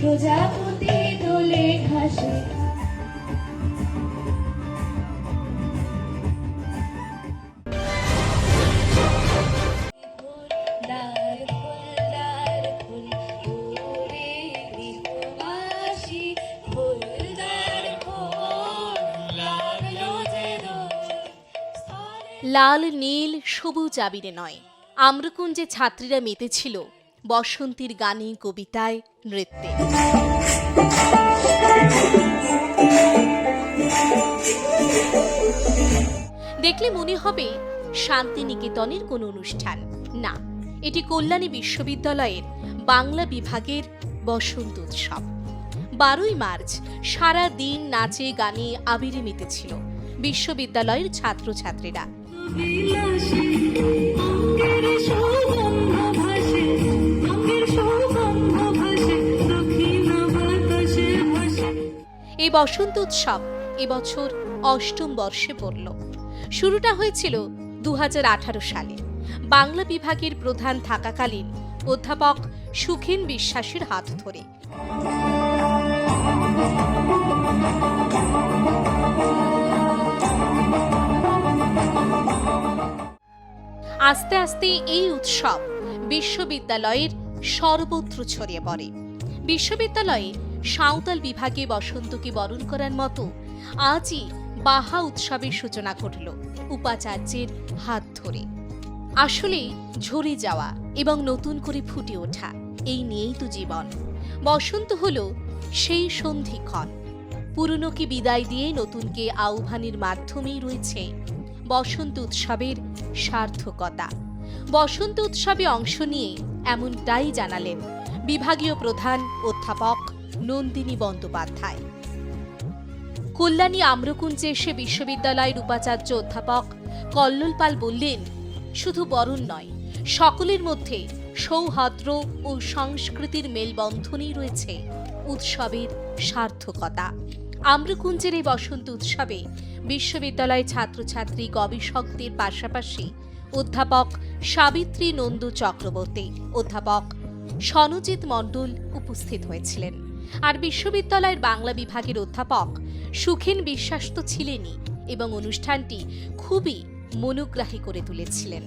প্রজাপতি দোলে ঘাসে। লাল নীল সবুজ আবিরে নয় আম্রকুঞ্জে ছাত্রীরা মেতেছিল। বসন্তীর গানে, কবিতায়, নৃত্যে। দেখলে মনে হবে শান্তিনিকেতনের কোনো অনুষ্ঠান। না, এটি কল্যাণী বিশ্ববিদ্যালয়ের বাংলা বিভাগের বসন্ত উৎসব। বারোই মার্চ সারা দিন নাচে, গানে আবিরে মেতেছিল বিশ্ববিদ্যালয়ের ছাত্রছাত্রীরা। এই বসন্ত উৎসব এবছর অষ্টম বর্ষে পড়ল। শুরুটা হয়েছিল দুহাজার আঠারো সালে। বাংলা বিভাগের প্রধান থাকাকালীন অধ্যাপক সুখেন বিশ্বাসের হাত ধরে। আস্তে আস্তে এই উৎসব বিশ্ববিদ্যালয়ের সর্বত্র ছড়িয়ে পড়ে। বিশ্ববিদ্যালয়ে সাঁওতাল বিভাগে বসন্তকে বরণ করার মতো আজই বাহা উৎসবের সূচনা ঘটল উপাচার্যের হাত ধরে। আসলে ঝরে যাওয়া এবং নতুন করে ফুটে ওঠা এই নিয়েই তো জীবন। বসন্ত হল সেই সন্ধিক্ষণ। পুরনোকে বিদায় দিয়ে নতুনকে আহ্বানের মাধ্যমেই রয়েছে বসন্ত উৎসবের সার্থকতা। বসন্ত উৎসবে অংশ নিয়ে এমনটাই জানালেন বিভাগীয় প্রধান অধ্যাপক নন্দিনী বন্দ্যোপাধ্যায়। কল্যাণী আম্রকুঞ্জে এসে বিশ্ববিদ্যালয়ের উপাচার্য অধ্যাপক কল্লোল পাল বললেন, শুধু বরণ নয়, সকলের মধ্যে সৌহার্দ্য ও সংস্কৃতির মেলবন্ধনই রয়েছে উৎসবের সার্থকতা। আম্রকুঞ্জের এই বসন্ত উৎসবে বিশ্ববিদ্যালয়ের ছাত্রছাত্রী, গবেষকদের পাশাপাশি অধ্যাপক সাবিত্রী নন্দু চক্রবর্তী, অধ্যাপক সনজিৎ মণ্ডল উপস্থিত হয়েছিলেন। আর বিশ্ববিদ্যালয়ের বাংলা বিভাগের অধ্যাপক সুখেন বিশ্বাস তো ছিলেনই এবং অনুষ্ঠানটি খুবই মনোগ্রাহী করে তুলেছিলেন।